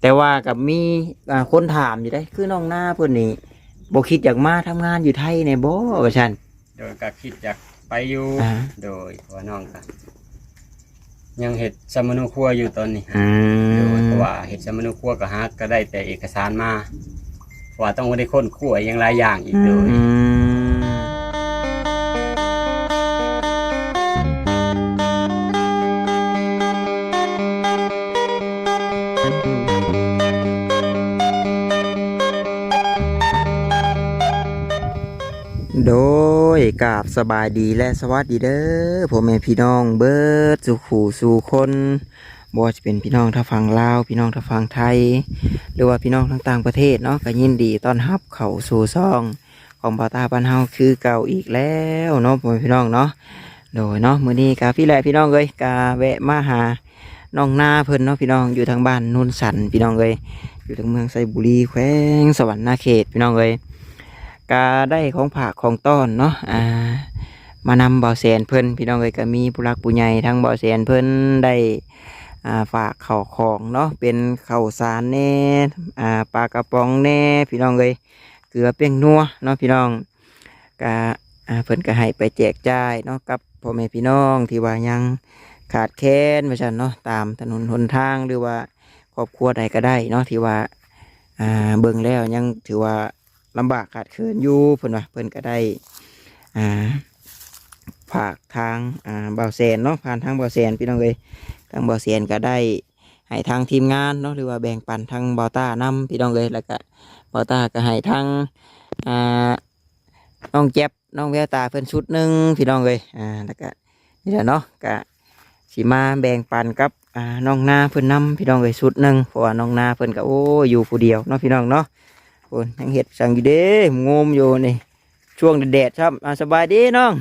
แต่ว่ากับมีอ่าคนถามอยู่ได้ คือน้องหน้าเพิ่นนี่บ่คิดอยากมาทำงานอยู่ไทยในบ่ว่าซั่นโดยก็คิดอยากไปอยู่ อ่าโดยเพราะว่าน้องก็ยังเห็ดสมนุครัวอยู่ตอนนี้อืโดยมเพราะว่าเห็ดสมนุครัวก็หาก็ได้แต่เอกสารมาเพราะว่าต้องได้ค้นคั่วอยังหลายอย่างอีกโดยอืม กราบสบายดีและสวัสดีเด้อพ่อแม่พี่น้องเบิร์ดสุขูสู่คนบ่จะเป็นพี่น้องทางฝั่งลาวพี่น้องทางฝั่งไทย หรือว่าพี่น้องทั้งต่างประเทศเนาะก็ยินดีต้อนรับเข้าสู่ซ่อง ของบาตาบ้านเฮาคือเก่าอีกแล้วเนาะพ่อแม่พี่น้องเนาะโดยเนาะมื้อนี้กาพี่แหละพี่น้องเอ้ยกาแวะมาหาน้องนาเพิ่นเนาะพี่น้องอยู่ทางบ้านนุ่นสันพี่น้องเอ้ยอยู่ทางเมืองไซบุรีแขวงสวรรค์นาเขตพี่น้องเอ้ย กาได้ของผักของต้อนเนาะอ่ามานำบ่อแสนเพิ่นพี่น้องเอ้ยก็มีผู้รักผู้ใหญ่ทั้งบ่อแสนเพิ่นได้อ่าฝากข้าของเนาะเป็นข้าสารแน่อ่าปลากระป๋องแน่พี่น้องเอ้ยเกลือเปียงนัวเนาะพี่น้องกะอ่าเพิ่นก็ให้ไปแจกจ่ายเนาะกับพ่อแม่พี่น้องที่ว่ายังขาดแคลนว่าซั่นเนาะตามถนนหนทางหรือว่าครอบครัวใดก็ได้เนาะที่ว่าอ่าเบิ่งแล้วยังถือว่า ลำบากขาดเคินอยู่เพิ่นว่าเพิ่นก็ได้อ่าฝากทางอ่าบ่าวแสนเนาะผ่านทางบ่าวแสนพี่น้องเอ้ยทางบ่าวแสนก็ได้ให้ทางทีมงานเนาะหรือว่าแบ่งปันทางบ่าวต้านํพี่น้องเอ้ยแล้วก็บอตาก็ให้ทั้งอ่าน้องเจ็บน้องแววตาเพิ่นชุดหนึ่งพี่น้องเลยอ่าแล้วก็นี่แหละเนาะก็สีมาแบ่งปันกับอ่าน้องนาเพิ่นนำพี่น้องเลยชุดหนึ่งเพราะว่าน้องนาเพิ่นก็โอ้อยู่ผู้เดียวเนาะพี่น้องเนาะ โอ้ยยังเห็ดสั่งอยู่เด้งมอยู่นี่ ช่วงแดดๆครับอ่าสบายดีน้อง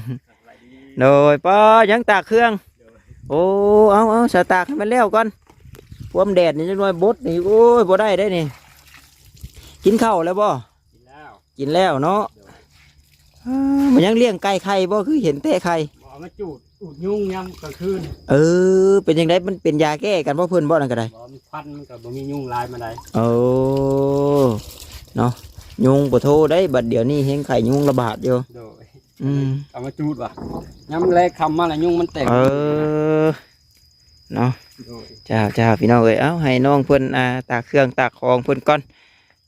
โดยป้ายังตากเครื่อง โอ้เอาเอาสตากให้มันแล้วก่อนพวมแดดนี่จะน้อยบดนี่โอ้ยบ่ได้ได้นี่ กินข้าวแล้วบ่กินแล้วกินแล้วเนาะอ่ามันยังเลี้ยงไก่ไข่บ่คือเห็นแต่ไข่หมอมาจูดอุดยุ่งยำกลางคืนเออ เป็นยังไงมันเป็นยาแก้กันบ่เพิ่นบ่นั่นก็ได้บ่มีควันมันก็บ่มียุ่งลายมาได้โอ้ เนาะยุงบ่โทรได้บัดเดี๋ยวนี้เห็นไข่ยุงระบาดอยู่โดยอืมเอามาจูดว่ะยำแรกคำมาแล้วยุ่งมันแตกเออเนาะโดยจ้าจ้าพี่น้องเอ้ยเอ้าให้น้องเพิ่นอ่าตากเครื่องตากของเพิ่นก่อน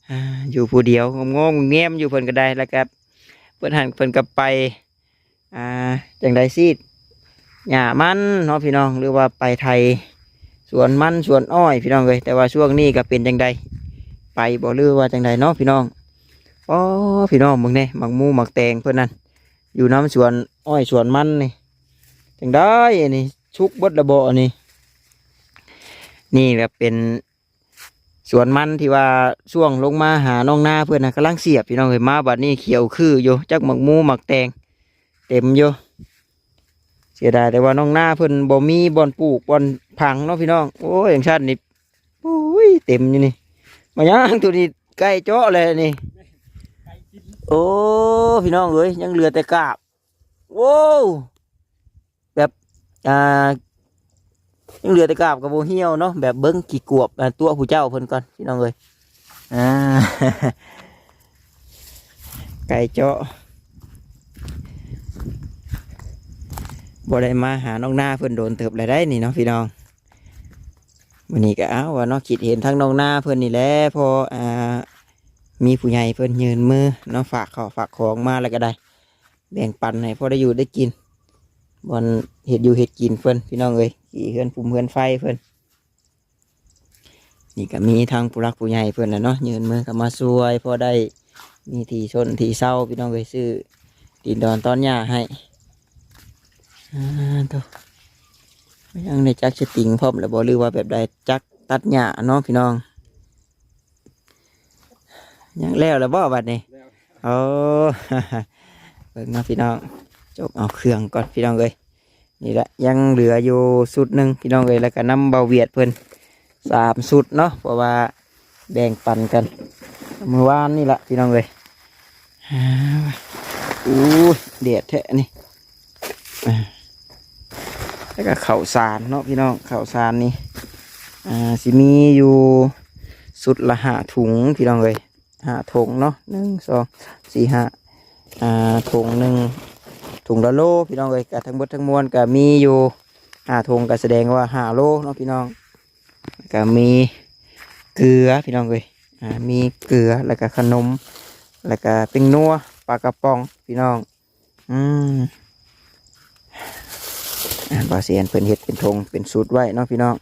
อ่าอยู่ผู้เดียวงงๆเงียมอยู่เพิ่นก็ได้แล้วก็เพิ่นหันเพิ่นก็ไปอ่าจังไดซีดหญ้ามันเนาะพี่น้องหรือว่าไปไทยสวนมันสวนอ้อยพี่น้องเอ้ยแต่ว่าช่วงนี้ก็เป็นจังได ไปบ่หรือว่าจังไดเนาะพี่น้องอ๋อพี่น้องมึงเนี่ยหมักมูหมักแตงเพิ่อนนั่นอยู่น้ำสวนอ้อยสวนมันนี่จังได้อันนี้ชุกบดระเบอันนี้นี่แหละเป็นสวนมันที่ว่าช่วงลงมาหาน้องหน้าเพื่อนนะกำลังเสียบพี่น้องเห็นมาบัดนี้เขียวคืออยู่จักหมักมูหมักแตงเต็มอยู่เสียดายแต่ว่าน้องหน้าเพื่อนบ่มีบอนปลูกบอนพังเนาะพี่น้องโอ้ยอย่างชาตินี่โอ้ยเต็มอยู่นี่ มายังตัวนี้ใกล้เจาะเลยนี่ โอ้พี่น้องเอ้ยยังเหลือแต่กาบโว้วแบบอ่ายังเหลือแต่กาบกับโบเหี่ยวเนาะแบบเบิ้งกี่กวบตัวผู้เจ้าเพิ่นก่อนพี่น้องเลยอ่าไก่เจาะบ่ได้มาหาน้องหน้าเพิ่นโดนเติบอะไรได้นี่เนาะพี่น้อง วันนี้ก็เอาว่าเนาะคิดเห็นทั้งน้องหน้าเพิ่อนนี่แหละพออ่ามีผู้ใหญ่เพิ่อนยืนมือเนาะฝากข้าวฝากของมาแล้วก็ได้ แบ่งปันให้พอได้อยู่ได้กินบอนเห็ดอยู่เห็ดกินเพิ่อนพี่น้องเอ้ยขี่เฮือนปุ่มเฮือนไฟเพิ่อนนี่ก็มีทางผู้รักผู้ใหญ่เพิ่อนแหละเนาะยืนมือก็มาช่วยพอได้มีที่ชนที่เศร้าพี่น้องเอ้ยซื้อดินดอนต้อนหญ้าให้อ่าตัว ยังในจักสติงพร้อมแล้วบ่หรือว่าแบบใดจักตัดหญ้าเนาะพี่น้อง ยังแล้วแล้วบ่บัดนี้แล้วโอ้เบิ่งเนาะพี่น้องจบเอาเครื่องก่อนพี่น้องเลยนี่แหละยังเหลืออยู่สุดหนึ่งพี่น้องเลยแล้วก็นำเบาเวียดเพิ่นสามสุดเนาะเพราะว่าแบ่งปันกันเมื่อวานนี่แหละพี่น้องเลยอ่าอู้ยเดียดแท้นี่อ่า แล้วก็เข่าวสารเนาะพี่น้องเข่าวสารนี่อ่าสิมีอยู่สุดละหาถุงพี่น้องเลยหาถุงเนาะหนึ่งสองสี่ห้าอ่าถุงหนึ่งถุงละโลพี่น้องเลยกับทั้งหมดทั้งมวลก็มีอยู่หาถุงก็แสดงว่าหาโลเนาะพี่น้องก็มีเกลือพี่น้องเลยอ่ามีเกลือแล้วก็ขนม แล้วก็เป็นนัวปลากระป๋องพี่น้องอืม บาเซียนเพิ่นเฮ็ดเป็นธงเป็นสูตรไว้เนาะพี่น้อง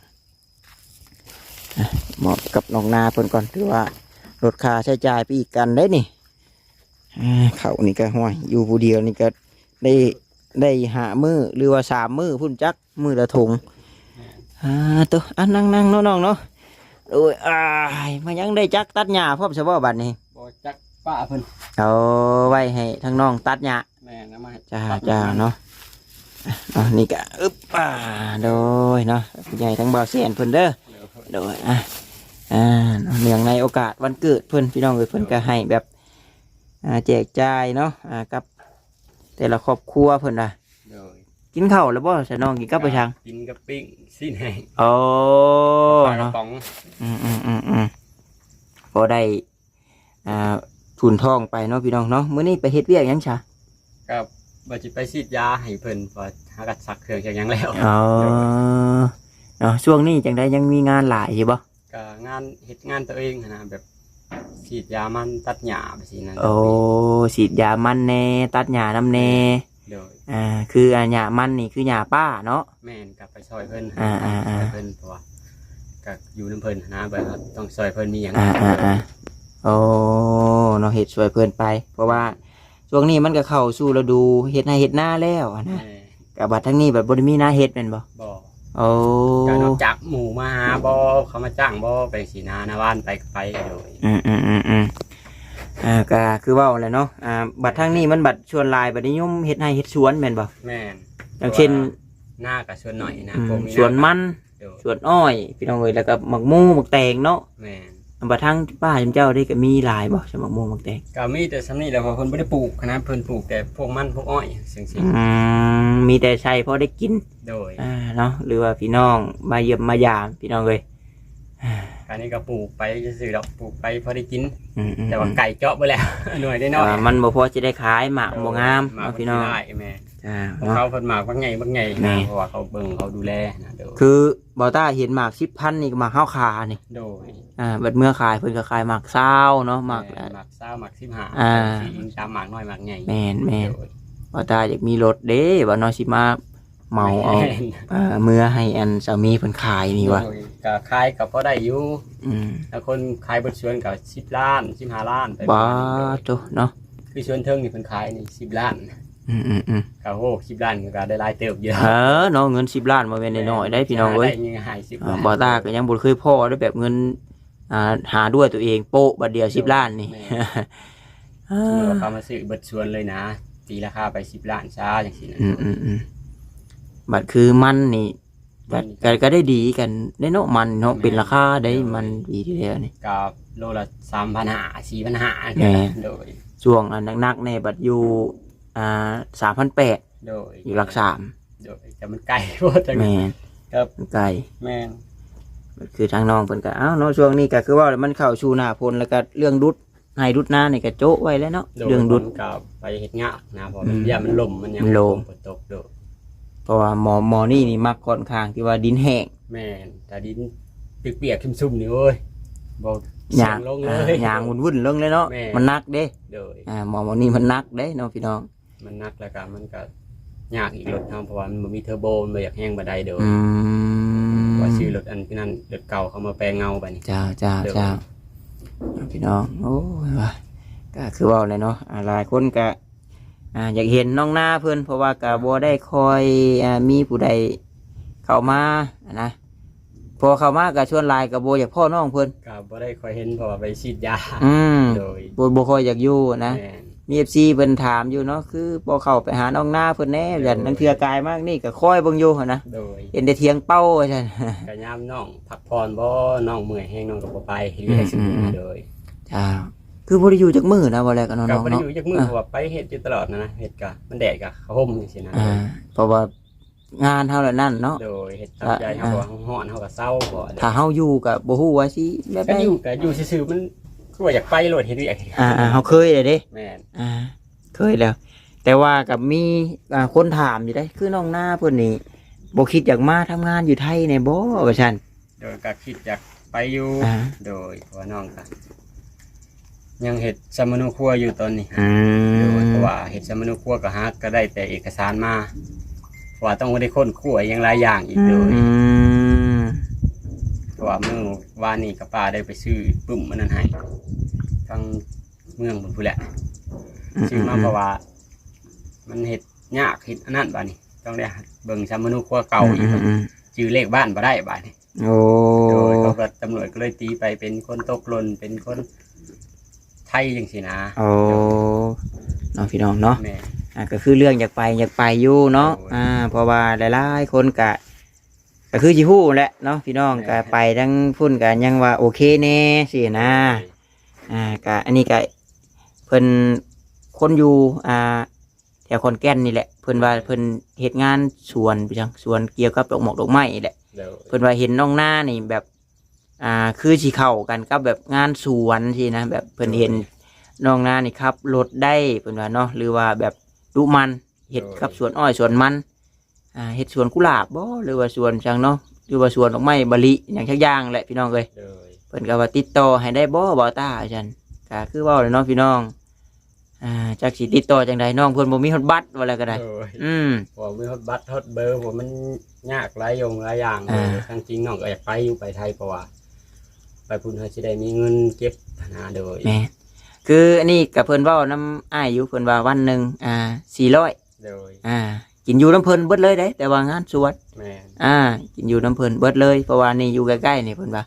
อะเหมาะกับน้องนาเพิ่นก่อนถือว่าลดค่าใช้จ่ายไปอีกกันได้นี่อ่าเขานี่ก็ห่วยอยู่ผู้เดียวนี่ก็ได้ได้หามือหรือว่าสามมือพุ่นจักมือละธงอ่าตัวอันนั่งนั่งๆเนาะน้องเนาะโอ้ยอ้ายมายังได้จักตัดหญ้าพร้อมใช่บ่บัดนี้บ่จักป้าเพิ่นเอาไว้ให้ทั้งน้องตัดหญ้าแม่นำมาให้จ้าตัดจ้าเนาะ อะเอานี่ก็อึบอ่าโดยเนาะผู้ใหญ่ทั้งบ่าวเสียนเพิ่นเด้อเดี๋ยวเพิ่นโดยอะอ่าเนื่องในโอกาสวันเกิดเพิ่นพี่น้องเอ้ยเพิ่นก็ให้แบบอ่าแจกจ่ายเนาะอ่ากับ แต่ละครอบครัวเพิ่นน่ะเดี๋ยวกินข้าวแล้วบ่ใช่น้องกินกับไปทางกินกับปิ้งสิ้นให้โอ้ปลากระเนาะป๋องอืมอืมอืมอืมพอได้อ่าทุนทองไปเนาะพี่น้องเนาะมื้อนี้ไปเฮ็ดเวียกหยังซะกับ บ่จิไปฉีดยาให้เพิ่นเพอหากัดสักเครื่องจักหยังแล้วอ๋อเนาะช่วงนี้จังได้ยังมีงานหลายอยู่บ่ก็งานเฮ็ดงานตัวเองหั้นนะแบบฉีดยามันตัดหญ้าไปสินั่นโอ้ฉีดยามันแน่ตัดหญ้าน้ำแน่เดี๋ยวอ่าคืออ่าหญ้ามันนี่คือหญ้าป้าเนาะ แม่นกลับไปซอยเพิ่นอ่าอ่าอ่าซอยเพิ่นเพราะว่าก็อยู่นํเพิ่นนะแบบว่าต้องซอยเพิ่นมีหยังอ่าอ่าอ่าโอ้เนาะเฮ็ดช่วยเพื่อนไป เพราะว่า ช่วงนี้มันก็เข้าสู่ฤดูเฮ็ดนาเฮ็ดหน้าแล้วอะนะแม่กับบัดทั้งนี้แบบบ่ได้มีหน้าเฮ็ดแม่นบ่บ่โอ้ก็นอกจากหมู่มาหาบ่เขามาจ้างบ่ไปสีนาหน้าบ้านไปก็ไปโดยอืมอืมอืมอืมอ่าก็คือเว้าแหละเนาะอ่าบัดทั้งนี้มันบัดชวนหลายบัดนิยมเฮ็ดให้เฮ็ดสวนแม่นบ่แม่นอย่างเช่นหน้ากับชวนหน่อยนะอืมพวกสวนมันโดยสวนอ้อยพี่น้องเอ้ยแล้วก็หมักมูหมักแตงเนาะแม่น บัดทั้งป้าจำเจ้าได้ก็มีหลายบ่สำหมักมูหมักแตงก็มีแต่สำนี้แหล้วเพราะเพิ่นบ่ได้ปลูกคณะเพิ่นปลูกแต่พวกมันพวกอ้อยสิ่งอืมมีแต่ใช้พอได้กิน ๆโดยอ่าเนาะหรือว่าพี่น้องมาเยี่ยมมายามพี่น้องเอ้ยการนี้ก็ปลูกไปซื่อๆดอกปลูกไปพอได้กิน อืมอืมแต่ว่าไก่เจาะไปแล้ว หน่วยได้แต่น้อยว่ามันบ่พอจะได้ขายหมากบ่งามหมากเนาะบ่พี่น้อง ได้แม่ จ้าเพราะเนาะเขาเพิ่นหมากบักใหญ่บักใหญ่แม่นะเพราะว่าเขาเบิ่งเขาดูแลนะโดยคือบ่ต้าเห็นหมาก10,000นี่ก็หมากข้าวขานี่โดยอ่าบัดเมื่อขายเพิ่นก็ขายหมากซาวเนาะหมาก แหมากเศร้าหมากสิบห้าอ่า สีอิงตามหมากน้อยหมากใหญ่แม่นแม่นโดยบ่ต้าอยากมีรถเด้บ่เนาะสิมาเหมาเอาแม่นอ่าเมื่อให้อันสามีเพิ่นขายนี่วะโดยก็ขายก็พอได้อยู่อืมแล้วคนขายบนสวนก็สิบล้านสิบห้าล้านไปบ้าโดยโตเนาะคือสวนเทิงนี่เพิ่นขายนี่สิบล้าน อืมอืมอืมก็โหสิบล้านก็ได้หลายเติบเยอะเออเนาะเงิน10ล้านบ่แม่นน้อยๆได้พี่น้องเอ้ยได้ยังหายสิบอ่าล้านบ่ต้าก็ยังบ่เคยพอได้แบบเงินอ่าหาด้วยตัวเองโป๊ะบัดเดียว10ล้านนี่สมมุติว่าเขามาซื้อเบิดสวนเลยนะตีราคาไปสิบล้านช้าอย่างนี้นะอืมอืมอืมบัดคือมันนี่ก็ก็ก็ได้ดีกันได้เนาะมันเนาะเป็นราคาได้มันดีทีเดียวนี่กับโลละสามพันห้าสี่พันห้าแหม่โดยช่วงอันหนักๆในบัดอยู่ อ่า3,800โดยอยู่หลักสามโดยแต่มันไกลโพดจังแม่นครับมันไกลแม่นคือทางน้องเพิ่นก็อ้าวเนาะช่วงนี้ก็คือว่ามันเข้าสู่หน้าฝนแล้วก็เรื่องดุดให้ดุดหน้านี่ก็โจ๊ะไว้แล้วเนาะโดยเรื่องดุด มันกับไปเห็ดงะนะเพราะอืมันมยามมันลมมันยังมันลม ฝนตกโดยเพราะว่าหมอหมอนี่นี่มักค่อนข้างที่ว่าดินแห้งแม่นแต่ดินเปียกๆชุ่มๆนี่โอ้ยบอกหเสียายงงลงเลอ่าย หยางวุ่นๆลงเลยเนาะแม่ มันหนักเด้ โดยอ่าหมอหมอนี่มันหนักเด้เนาะพี่น้อง มันนักแล้วก็มันก็ยากอีกรถทำเพราะว่ามันบ่มีเทอร์โบมันบ่อยากแห้งบันไดโดยอืมว่าซื้อรถอันที่นั่นรถเก่าเขามาแปลงเงาไปนี่ เจ้าเจ้าเดี๋ยวเจ้าพี่น้องโอ้ยว่าก็คือเว่าเลยเนาะอ่าหลายคนก็อ่าอยากเห็นน้องหน้าเพิ่นเพราะว่าก็บ่ได้คอยอ่ามีผู้ใดเข้ามาอะนะพอเข้ามาก็ชวนหลายก็บ่อยากพ่อน้องเพิ่นก็บ่ได้ค่อยเห็นเพราะว่าไปฉีดยาอืมโดยบ่บ่ค่อยอยากอยู่นะ แม่น มี FC เพิ่นถามอยู่เนาะคือบ่เข้าไปหาน้องหน้าเพิ่นแน่ยันนังเทื่อกายมากนี่ก็คอยเบิ่งอยู่หั่นนะโดยเห็นแต่เทียงเป้าว่าซั่นกะยามน้องพักผ่อนบ่น้องเมื่อยแห้งน้องก็บ่ไปเรื่อยๆสิอืมอืม โดยจ้าคือบ่ได้อยู่จักมื้อนะบ่แลก็น้ก็องบ่ๆได้เนาะอยู่จักมือเพราะว่าไปเฮ็ดอยู่ตลอดนะนะเฮ็ดก็มันแดดก็เขาห่มจังซี่นะอ่าเพราะว่างานเฮาแล้วนั่นเนาะ โดยเฮ็ดตามใจเฮาบ่ฮ้อนเฮาก็เศร้าบ่ถ้าเฮาอยู่ก็บ่ฮู้ว่าสิแบบก็ใดอยู่ก็อยู่ซื่อๆมัน คือว่าอยากไปโลดเฮ็ดเวียกอ่าอ่าเฮาเคยเลยเด้ แม่นอ่า เคยแล้ว แต่ว่ากับมีอ่าคนถามอยู่ได้คือน้องหน้าเพิ่นนี่บ่คิดอยากมาทำงานอยู่ไทยแน่บ่ว่าซั่นโดยก็คิดอยากไปอยู่ อ่าโดยเพราะว่าน้องก็ยังเฮ็ดสมนุครัวอยู่ตอนนี้อืโดยมเพราะว่าเฮ็ดสมนุครัวก็หาก็ได้แต่เอกสารมาเพราะว่าต้องได้ค้นครัวอย่างหลายอย่างอีกโดยอืม เพราะว่าเมื่อวานนี้กับป้าได้ไปซื้อปุ่มมันนั้นให้ทางเมืองพุ่นผู้นแหละซื้อมาเพราะว่า มันเฮ็ดยากเฮ็ดอันนั้นบาดนี้ต้องได้เบิ่งสมนุครัวเก่าอีกมมชื่อเลขบ้านบ่ได้บาดนี้โอ้โดยเขาก็ตำรวจก็เลยตีไปเป็นคนตกหล่นเป็นคนไทยจังซี่นะโอ้น้องพี่น้องเนาะแม่อ่าก็คือเรื่องอยากไปอยากไปอยู่เนาะโอ้ยอ่าเพราะว่าหลายๆคนกะ ก็คือจิฮู้แหละเนาะพี่น้องแม่ก็ไปทั้งพุ่นกันยังว่าโอเคแน่สินะอ่ากะอันนี้กะเพิ่นคนอยู่อ่าแถวคอนแก่นนี่แหละเพิ่นว่าเพิ่นเฮ็ดงานสวนไปจังสวนเกี่ยวกับดอกหมอกดอกไม้นี่แหละเดี๋ยวเพิ่นว่าเห็นน้องหน้านี่แบบ อ่าคือสิเข้ากันกับแบบงานสวนสินะแบบเพิ่นเห็นน้องหน้านี่ครับรถได้เพิ่นว่าเนาะหรือว่าแบบดุมันเฮ็ดกับสวนอ้อยสวนมันอ่า เฮ็ดสวนกุหลาบบ่หรือว่าสวนจังเนาะหรือว่าสวนดอกไม้บะลิอย่างชักอย่างแหละพี่น้องเอ้ยเดี๋ยวเพิ่นก็ว่าติดต่อให้ได้บ่บ่ตาอาจารย์ก็คือเว้าเลยเนาะพี่น้องอ่าจักสิติดต่อจังไดน้องเพิ่นบ่มีฮอดบัตรว่าแล้วก็ได้เดี๋ยวอืม ผมมีฮอตบัตรฮอตเบอร์ผมมันยากหลายอยงหลายอย่างอ่า ทางจริงน้องก็อยากไปอยู่ไปไทยเพราะว่า ไปพุ่นเขาจะได้มีเงินเก็บหาโดยแม่นคืออันนี้กับเพิ่นเว้านํอ้ายอยู่เพิ่นว่าวันหนึงอ่า400โดยอ่า กินอยู่น้ำเพิ่นเบิดเลยเด้ แต่ว่างานสวนแม่นอ่า กินอยู่น้ำเพิ่นเบิดเลยเพราะว่านี่อยู่ใกล้ๆนี่เพิ่นว่า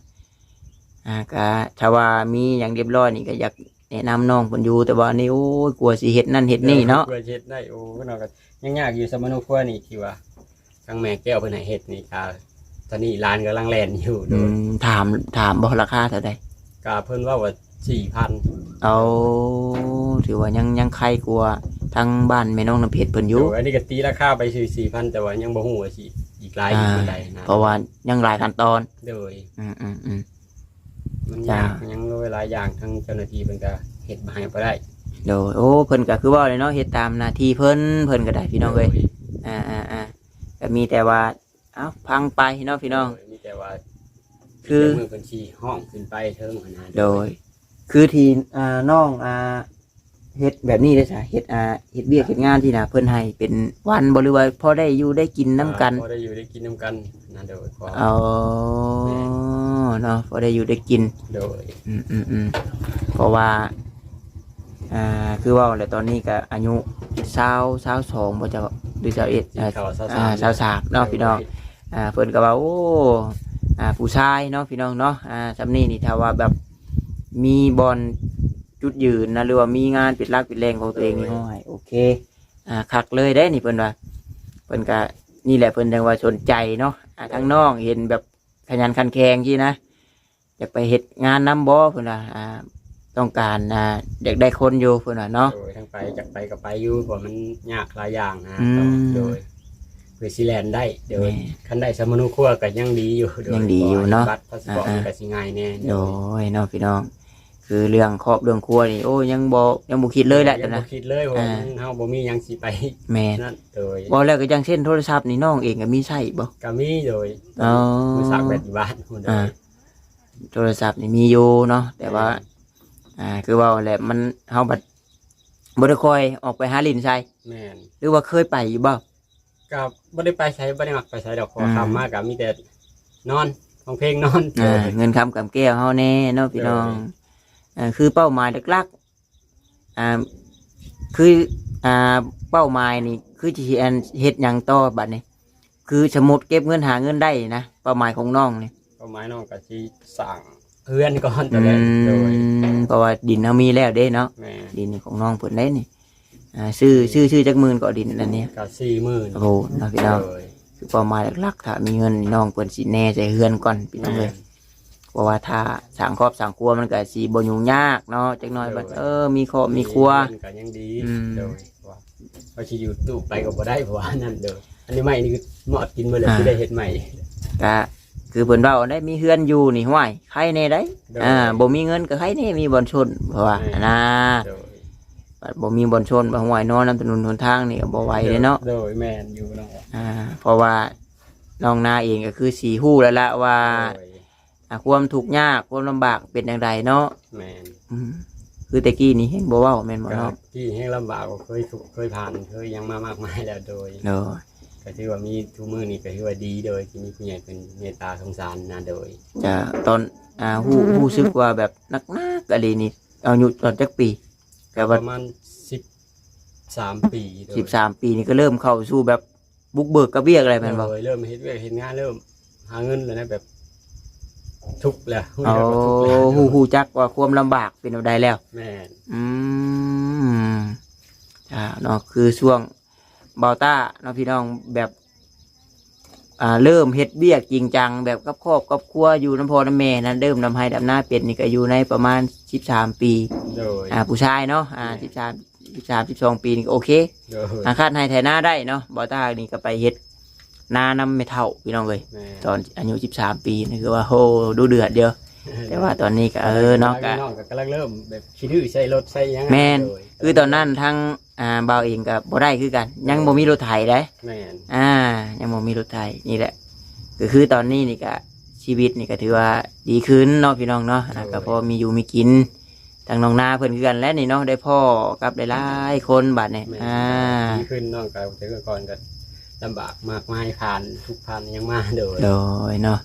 อ่าก็ถ้าว่ามีหยังเรียบร้อยนี่ก็อยากแนะนำน้องเพิ่นอยู่แต่ว่านี่โอ้ยกลัวสิเฮ็ดนั่นเฮ็ดนี่เนาะเพื่อเฮ็ดได้โอ้น้องก็ยังยากอยู่สมนุครัวนี่ที่ว่าทางแม่แก้วเพิ่นให้เฮ็ดนี่ก็ตอนนี้ร้านกำลังแล่นอยู่โดอืยมถามถามบ่ราคาเท่าใดก็เพิ่นว่าว่า4,000เอาถือว่ายังยังใครกลัวา ทางบ้านแม่น้องน้ำเพชรเพิ่นอโดยู่ยอันนี้ก็ตีราคาไปซื้อ4,000แต่ว่ายังบ่ฮู้ว่าสิอีกหลายอีกเท่าใดนะเพราะว่ายังหลายขั้นตอน โดย อืมอืมอืม มันจ้ายากยังเวลายอย่างทั้งเจ้าหน้าที่เพิ่นก็เฮ็ดมาให้บ่ได้โดยโอ้เพิ่นก็คือว่าเลยเนาะเฮ็ดตามหน้าที่เพิ่นเพิ่นก็ได้พี่น้องเอ้ยอ่าอ่าอ่าก็มีแต่ว่าเอ้าพังไปเนาะพี่น้อง โดยมีแต่ว่าคือ เจ้ามือบัญชีห้องขึ้นไปเทิงขนาดโดย คือที่อ่าน้องอ่า เฮ็ดแบบนี้ได้ซะเฮ็ดอ่าเฮ็ดเวียกเฮ็ดงานที่น่ะเพิ่นให้เป็นวันบ่หรือว่าพอได้อยู่ได้กินน้ำกัน พอได้อยู่ได้กินน้ำกันนะโดยพอเอาเนาะพอได้อยู่ได้กินโดยอืมอืมอืมเพราะว่าอ่าคือว่าแหละตอนนี้ก็อายุสาวสาวสองบ่จะหรือสาวเอ็ดอ่าเขาซาอ่าสาวสามเนาะพี่น้องอ่าเพิ่นก็ว่าโอ้อ่าผู้ชายเนาะพี่น้องเนาะอ่าสำนี้นี่ถ้าว่าแบบมีบอล จุดยืนนะหรือว่ามีงานปิดลักปิดแรงของตัวเองนี่ห้อยโอเคอ่าคักเลยได้นี่เพิ่นว่าเพิ่นก็นี่แหละเพิ่นจังว่าสนใจเนาะอ่าทั้งน้องเห็นแบบขยันขันแข็งที่นะอยากไปเฮ็ดงานน้ำบ่เพิ่นว่าอ่าต้องการอ่าอยากได้คนอยู่เพิ่นว่าเนาะ โดยทั้งไปจากไปกับไปอยู่เพราะมันยากหลายอย่างนะอืมโดยเพื่อซีแลนด์ได้โดยแม่คันได้สมนุครัวก็ยังดีอยู่โยังดีอยู่เนาะบัตรพาสปอร์ตอ่ามันก็สิง่ายแน่โดยเนาะพี่น้อง คือเรื่องครอบเรื่องครัวนี่โอ้ยังบ่ยังบ่คิดเลยแหละยังนะบ่คิดเลยว่าอ่ามันเฮาบ่มีหยังสิไปแม่นนั่นโดยบ่แล้วก็อยังเช่นโทรศัพท์นี่น้องเองก็มีใช้บ่ ก็มีโดยอ๋อมือสากแบตอยู่บ้านโดอ่าโทรศัพท์นี่มีอยู่เนาะแต่ว่า อ่าคือว่าแหละมันเฮาบัดบ่ได้ค่อยออกไปหาลิ้นใส่แม่นหรือว่าเคยไปอยู่บ่ ก็บ่ได้ไปใช้บ่ได้มักไปใช้ดอกพออืมคำมากก็มีแต่นอนฟังเพลงนอน อ่าเงินคำกับแก้วเฮาแน่เนาะพี่น้องเอออ่า คือเป้าหมายหลักๆอ่าคืออ่าเป้าหมายนี่คือจะอันเฮ็ดหยังต่อบัดนี้ คือสมมุติเก็บเงินหาเงินได้นะเป้าหมายของน้องนี่เป้าหมายน้องก็สิสร้างเฮือนก่อนอืแต่แรกโดยมเพราะว่าดินเฮามีแล้วเด้เนาะแม่ดินนี่ของน้องเพิ่นได้นี่อ่าซื้อซื้อซื้อจักหมื่นก็ดินอันเนี้ยก็40,000โอ้โหเนาะพี่น้องโดยคือเป้าหมายหลักๆถ้ามีเงินน้องเพิ่นสิแน่ใจเฮือนก่อนพี่น้องเอ้ย เพราะว่าถ้าสังครอบสังครัวมันก็สีบยุ่งยากเนาะจักหน่อยบัดเออมีครอบมีครัวเฮือนก็ยังดีอืมโดยว่าว่าสิอยู่ตู้ไปก็บ่ได้เพราะว่านั่นโดยอันนี้ใหม่นี่คือหมอดกินมาเลยอ่าที่ได้เห็ดใหม่ก็คือเพิ่นเว้าได้มีเฮือนอยู่นี่ห้วยใครแน่ได้โดยอ่า บ่มีเงินก็ใครแน่มีบ่อนชนเพราะว่าแม่นะโดยบัดบ่มีบ่อนชนบ่ห้วยนอนนํถนนหนทางนี่ก็บ่ไหวเลยเนาะ โดยแมนอยู่เนาะอ่าเพราะว่าน้องนาเองก็คือสีฮู้แล้วละว่าโดย อ่าความทุกข์ยากความลำบากเป็นอย่างไรเนาะแมนอืมคือแต่กี้นี่เห็นบ่เว้าแม่นบ่ก็เนาะที่ให้ลำบากก็เคยถูกเคยผ่านเคยยังมามากมายแล้วโดย เนาะก็ถือว่ามีทุกมือนี่ก็ถือว่าดีโดยที่มีผู้ใหญ่เป็นเมตตาสงสารนะโดยจะตอนอ่าฮู้ฮู้สึกว่าแบบนักนักอะไรนี่เอายุตอนจักปีก็ปว่าระมาณสิบสามปีโดย13 ปีนี่ก็เริ่มเข้าสู่แบบบุกเบิกกระเบียกอะไรแม่นบ่โดยเริ่มเฮ็ดเวียกเฮ็ดงานเริ่มหาเงินแล้วนะแบบ ทุกข์แล้วเอาเรียกว่าทุกข์แล้วฮู้ฮู้จักว่าความลำบากเป็นแบบใดแล้ว แม่นอืมจ้าเนาะคือช่วงเบาต้าเนาะพี่น้องแบบอ่าเริ่มเฮ็ดเบี้ยกจริงจังแบบกับครอบกับครัวอยู่น้ำพอน้ำแม่นั้นเริ่มนำให้ดำหน้าเป็ดนี่ก็อยู่ในประมาณสิบสามปี โดยอ่าผู้ชายเนาะอ่าสิบสามสิบสามสิบสองปีนี่ก็โอเคโดยอาคาดให้ไถนาได้เนาะเบาต้านี่ก็ไปเฮ็ด นานำไม่เท่าพี่น้องเลยแม่ตอนอายุสิบสามปีนี่คือว่าโหดูเดือดเดียวแต่ว่าตอนนี้ก็เออเนาะก็น้องก็กำลังเริ่มแบบคิดดื้อใช้รถใช้หยังแม่นโดยคือตอนนั้นทั้งอ่าเบาเองกับบ่ได้คือกัน ยังบ่มีรถไถได้แม่นอ่า ยังบ่มีรถไถนี่แหละก็คือตอนนี้นี่ก็ชีวิตนี่ก็ถือว่าดีขึ้นเนาะพี่น้องเนาะอ่าก็พอมีอยู่มีกินทางน้องนาเพิ่นคือกันและนี่เนาะได้พ่อกับได้หลายคนบัดเนี่ยแม่นอ่าดีขึ้นน้องก็แต่ก่อนก็ ลำบากมากมายผ่านทุกผ่านยังมาโดยโดยเนาะ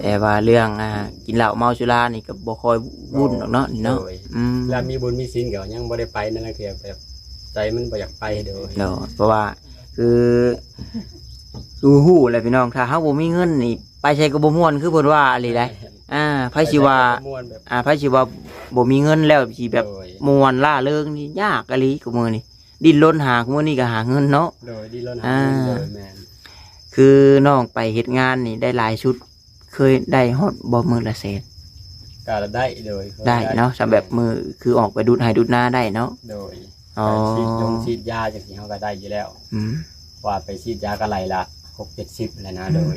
แต่ว่าเรื่องอ่ากินเหล้าเมาสุรานี่ก็บ่ค่อยวุ่นหรอกเนาะนี่เนาะโดยอืมแล้วมีบุญมีศีลก็ยังบ่ได้ไปนั่นแหละคือแบบใจมันบ่อยากไปโดยเนาะเพราะว่าคือรู้ฮู้แหละพี่น้องถ้าเฮาบ่มีเงินนี่ไปใช้ก็บ่ม่วนคือเพิ่นว่าอะไรได้อ่าไผสิว่าม่วนแบบอ่าไผสิว่าบ่มีเงินแล้วสิแบบโดยม่วนล่าเริงนี่ยากอะลีกูมื้อนี่ ดิ้นรนหากูมื้อนี่ก็หาเงินเนาะ โดยดีแล้วนะอ่า โดยแม่นคือน้องไปเฮ็ดงานนี่ได้หลายชุด เคยได้ฮอดบ่มื้อละแสนก็ได้โดยได้เนาะสำหรับมือคือออกไปดูดให้ดูดหน้าได้เนาะโดยอ๋อฉีดยงฉีดยาจังซี่เฮาก็ได้อยู่แล้ว อืม ว่าไปฉีดยาก็ไหลละ6 70แล้วนะโดย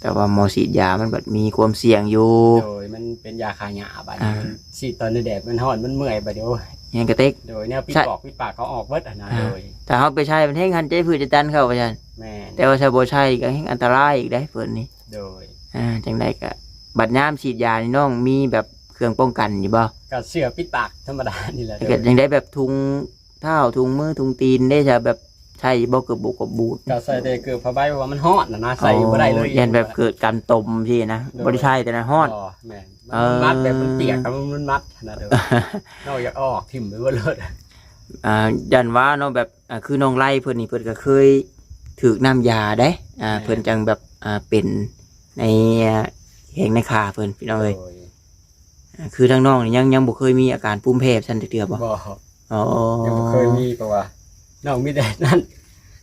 แต่ว่าหมอฉีดยามันแบบมีความเสี่ยงอยู่ โดยมันเป็นยาคาหยาบัดอ่านี้มันฉีดตอนในแดดมันร้อนมันเมื่อยบัดเดียว ยังกระเต็กโดยเนี่ยพี่ใช่ปอกพี่ปากเขาออกเบิดอะนะอ่าโดยถ้าเฮาไปใช้มันแห้งหันใจพืชจะตันเข้าไปจันแม่นแต่ว่าใช้บ่ใช้ก็แห้งอันตรายอีกได้เพิ่นนี่โดยอ่าจังไดก็บัดยามฉีดยานี่น้องมีแบบเครื่องป้องกันอยู่บ่ก็เสื้อพี่ปากธรรมดานี่แหละโดถ้ายเกิดยังได้แบบทุงเท้าทุงมือทุงตีนได้จะแบบ ใช่บ่เกือบบุกกับบูดก็ใส่แต่เกือบผ้าใบเพราะว่ามันฮ้อนนะนะใส่บ่ได้เลยอ๋อยันแบบเกิดการตมที่นะบ่ได้ใช่แต่นะฮอดอ๋อแม่นเอมันอมัดแบบมันเปียกครับมันมัดนะเด้อนอกจากออกทิ่มไปว่าเลิศอ่ายันว่าเนาะแบบอ่าคือน้องไล่เพิ่นนี่เพิ่นก็เคยถูกน้ำยาได้อ่าเพิ่นจังแบบอ่าเป็นในอ่าแห่งในขาเพิ่นพี่น้องเอ้ยโดยอ่าคือทางน้องนี่ยังยังบ่เคยมีอาการปุ่มแพ้ซั่นเทื่อบ่บ่อ๋อยังบ่เคยมีเพราะว่า น้องมีแต่นั่น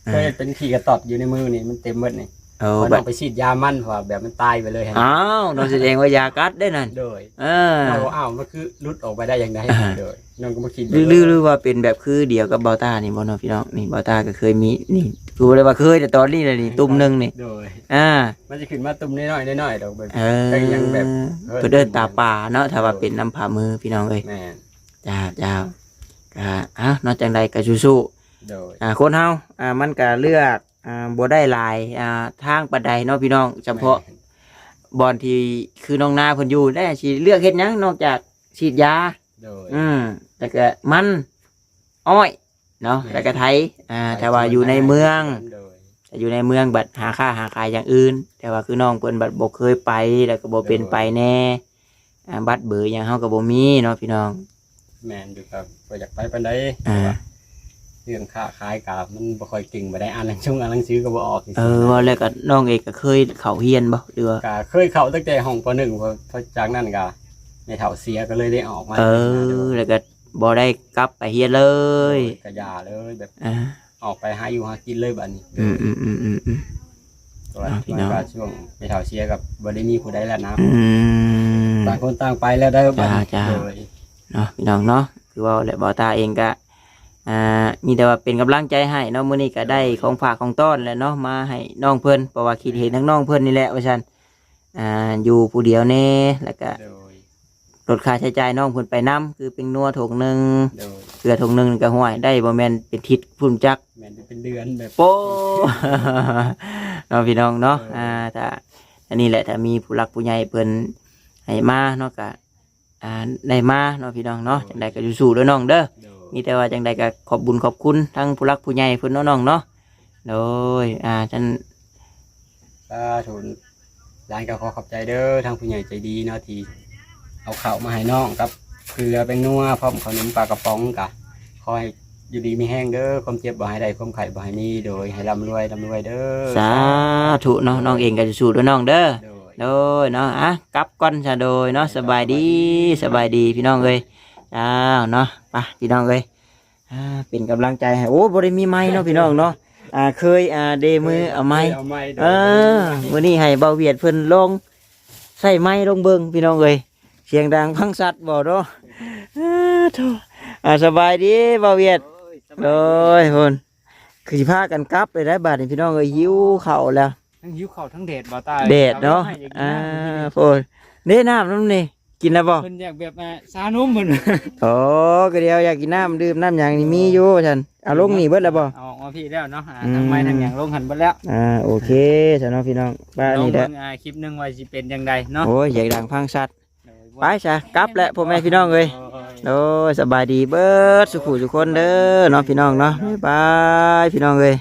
อ่าเคยเป็นขี่กระตอดอยู่ในมือนี่มันเต็มหมดนี่เอาพอแบน้อบงไปฉีดยามันเพราะว่าแบบมันตายไปเลยฮะอ้าวน้องแสดงว่ายากัดได้นั่นโดยเออน้องว่าอ้าวมันคือหลุดออกไปได้ยังไงอ่าโดยน้องก็มาคิดหรือหรือหรือว่าเป็นแบบคือเดียวกับเบาต้านี่บ่เนาะพี่น้องนี่เบาต้าก็เคยมีนี่คือบ่ได้ว่าเคยแต่ตอนนี้เลยนี่ตุ่มหนึงนี่โดย อ่ามันจะขึ้นมาตุ่มน้อยๆน้อยๆดอกแบบ เออก็ยังแบบเพิ่นเดินตาป่าเนาะถ้าว่าเป็นน้ำผ่ามือพี่น้องเอ้ย แม่น จ้าจ้าก็อะนอกจากใดก็สู้ โดยๆอ่าคนเฮาอ่ามันก็เลือกอ่าบ่ได้หลายอ่าทางปานใดเนาะพี่น้องเฉพาะบอนที่คือน้องนาเพิ่นอยู่ได้สิเลือกเฮ็ดหยังนอกจากฉีดยา โดย อืมแล้วก็มันอ้อยเนาะแม่แล้วก็ไทยอ่าแต่ว่าอยู่ในเมือง โดยแต่อยู่ในเมืองบัดหาค่าหาขายอย่างอื่น แต่ว่าคือน้องเพิ่นบัดบ่เคยไปแล้วก็บ่เป็นไปแน่อ่าบัตรเบอร์หยังเฮาก็บ่มีเนาะพี่น้อง แม่นอยู่ครับบ่อยากไปปานใดอ่าเรื่องค้าขายกับมันบ่ค่อยเก่งบ่ได้อ่านหนังสืออ่านหนังสือก็บ่ออกเออว่าแล้วก็น้องเอกก็เคยเข้าเฮียนบ่หรือว่าก็เคยเข้าตั้งแต่ห้องป .1 พอพอจากนั้นก็ในเฒ่าเสียก็เลยได้ออกมาเออแล้วก็บ่ได้กลับไปเฮียนเลยกระยาเลยแบบอ่าออกไปหาอยู่หากินเลยบัดนี้อืมอืมอืมอืมอืมเพราะว่าอ่าพี่น้องว่าช่วงในเฒ่าเสียกับบ่ได้มีผู้ใดแล้วนะอืมต่างคนต่างไปแล้วได้อบัดนี้จ้าจ้าโดยเนาะพี่น้องเนาะคือว่าแหละบ่ตาเองก็ อ่ามีแต่ว่าเป็นกำลังใจให้เนาะมื้อนี้ก็ได้ของฝากของต้อนแหล้วเนาะมาให้น้องเพิ่นเพราะว่าคิดเห็นทั้งน้องเพิ่นนี่แหละว่าซั่นอ่าอยู่ผู้เดียวแน่แล้วก็โดยลดค่าใช้จ่ายน้องเพิ่นไปนํคือเป็นนัวถุงหนึงโดยเกลือถุงหนึงก็ห้วยได้บ่แม่นเป็นทิศพุ่มจัก แม่นเป็นเดือนแบบ โป้ เนาะพี่น้องเนาะอ่าถ้าอันนี้แหละถ้ามีผู้หลักผู้ใหญ่เพิ่นให้มาเนาะก็อ่าได้มาเนาะพี่น้องเนาะจังใดก็อยู่สู้เด้อน้องเด้อโดย มีแต่ว่าจังใดก็ขอบบุญขอบคุณทั้งผู้รักผู้ใหญ่เพิ่นเนาะน้องเนาะโดยอ่าจันสาธุร้านก็ขอขอบใจเด้อทางผู้ใหญ่ใจดีเนาะที่เอาข้าวมาให้น้องครับเกลือแป้งนัวพร้อมขนมปลากระป๋องกะคอยอยู่ดีมีแห้งเด้อความเจ็บบ่ให้ได้ความไข้บ่ให้มีโดยให้ร่ำรวยร่ำรวยเด้อสาธุเนาะน้องเองก็จะสู้ด้วยน้องเด้อโดยโดยเนาะอะกลับก่อนซะโดยเนาะสบายดีสบายดีพี่น้องเอ้ย อ้าวเนาะไปพี่น้องเอ้ยอ่าเป็นกำลังใจให้โอ้บ่ได้มีไม้เนาะพี่น้องเนาะอ่าเคยอ่าเดมือเอาไม้เอาไม้โดยเออมื้อนี้ให้เบาเวียดเพิ่นลงใส่ไม้ลงเบิ่งพี่น้องเอ้ยเสียงดังพังสัตว์บ่เนาะอ่าโธ่อ่าสบายดีเบาเวียดโดยพุ่นคือสิพากันกลับไปได้บาดนี่พี่น้องเอ้ยหิวข้าวแล้วทั้งหิวข้าวทั้งแดดบ่ตายแดดเนาะอ่าพุ่นนี่น้ำน้ำนี่ กินแล้วบ่เพิ่นอยากแบบอ่าซานุ่มเพิ่นโอ้ก็เดียวอยากกินน้ำดื่มน้ำหยังนี่มีอยู่ฉันเอาลงนี่เบิดแล้วบ่ เอาออกมาพี่แล้วเนาะอ่าอืมทั้งไม้ทั้งหยังลงหันเบิดแล้วอ่าโอเคฉันเนาะพี่น้องบ้านลองนี่แหละเบิ่งอ่าคลิปหนึงว่าสิเป็นจังไดเนาะโอ้ยอยากดังพังสัตว์ไปซะกลับแล้วพ่อแม่พี่น้องเอ้ย โอ้ยสบายดีเบิดสุขุสุคนเด้อเนาะพี่น้องเนาะบ๊ายบายพี่น้องเอ้ย